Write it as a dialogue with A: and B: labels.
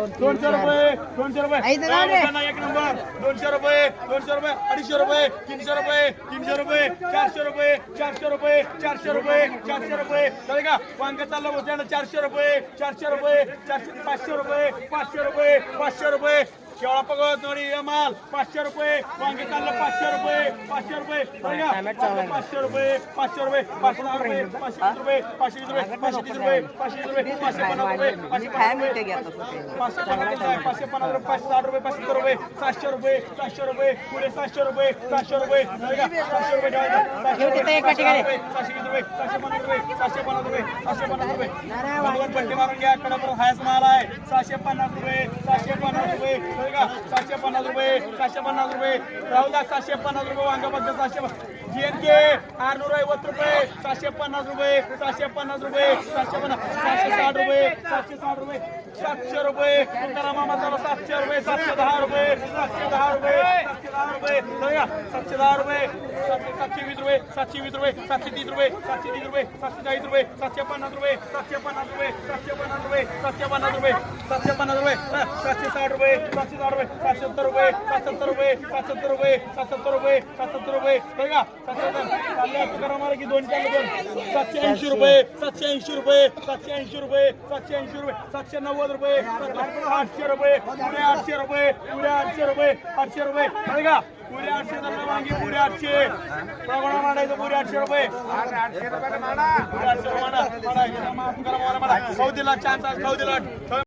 A: दोनशे रुपये दोनशे रुपये. एक नंबर. दोनशे रुपये दोनशे रुपये अडीचशे रुपये तीनशे रुपये तीनशे रुपये चारशे रुपये चारशे रुपये चारशे रुपये चारशे रुपये. चालेल का? वांग चाललं होत्यानं चारशे रुपये चारशे रुपये चारशे पाचशे रुपये पाचशे रुपये पाचशे रुपये. शेवळा पगत नोडी माल पाचशे रुपये वांगे चाललं पाचशे रुपये पाचशे रुपये? पाचशे रुपये पाचशे रुपये पाचशे रुपये पाचशे रुपये पाचशे रुपये पाचशे तीस रुपये पाचशे रुपये पाचशे पन्नास रुपये पाचशे पन्नास रुपये? पाचशे पन्नास रुपये पाचशे पन्नास रुपये पाचशे साठ रुपये पाचशे रुपये सातशे रुपये सातशे रुपये पुढे सातशे रुपये सातशे रुपये सातशे रुपये सातशे
B: ठेव तिथं एका ठिकाणी.
A: रुपये, सातशे वीस रुपये? सातशे पन्नास रुपये सातशे पन्नास रुपये सातशे पन्नास रुपये. दोन मारून घ्या कडा हायस माल आहे. सहाशे पन्नास रुपये पन्नास रुपये का? सातशे पन्नास रुपये सातशे पन्नास रुपये राहू सातशे पन्नास रुपये वांगाबद्दल सातशे जी एन के आरनूर ऐवत रुपये सातशे पन्नास रुपये सातशे पन्नास रुपये सातशे पन्नास सातशे साठ रुपये सातशे साठ रुपये सातशे रुपये तुकारामा मामाचा सातशे रुपये सातशे दहा रुपये सातशे दहा रुपये सातशे दहा रुपये सातशे दहा रुपये सातशे वीस रुपये सातशे वीस रुपये सातशे तीस रुपये सातशे तीस रुपये सातशे चाळीस रुपये सातशे पन्नास रुपये सातशे पन्नास रुपये सातशे पन्नास रुपये सातशे पन्नास रुपये सातशे पन्नास रुपये सातशे साठ रुपये सातशे साठ रुपये सातशे रुपये सातशे रुपये सातशे रुपये सातशे रुपये सातशे रुपये नाही का सातशे सत्तर चालले तुकाराम मारा की दोन चार दोन सातशे ऐंशी रुपये सातशे ऐंशी रुपये सातशे ऐंशी रुपये सातशे ऐंशी रुपये सातशे नव्वद रुपये आठशे रुपये पुढे आठशे रुपये पुढे आठशे रुपये आठशे रुपये नाही का पुढे आठशे धरलं वांगी पुढे आठशे प्रमाण मांडायचं पुढे आठशे रुपये आठशे रुपये मांडा मांडा मांडा. खाऊ दिला चान्स खाऊ दिला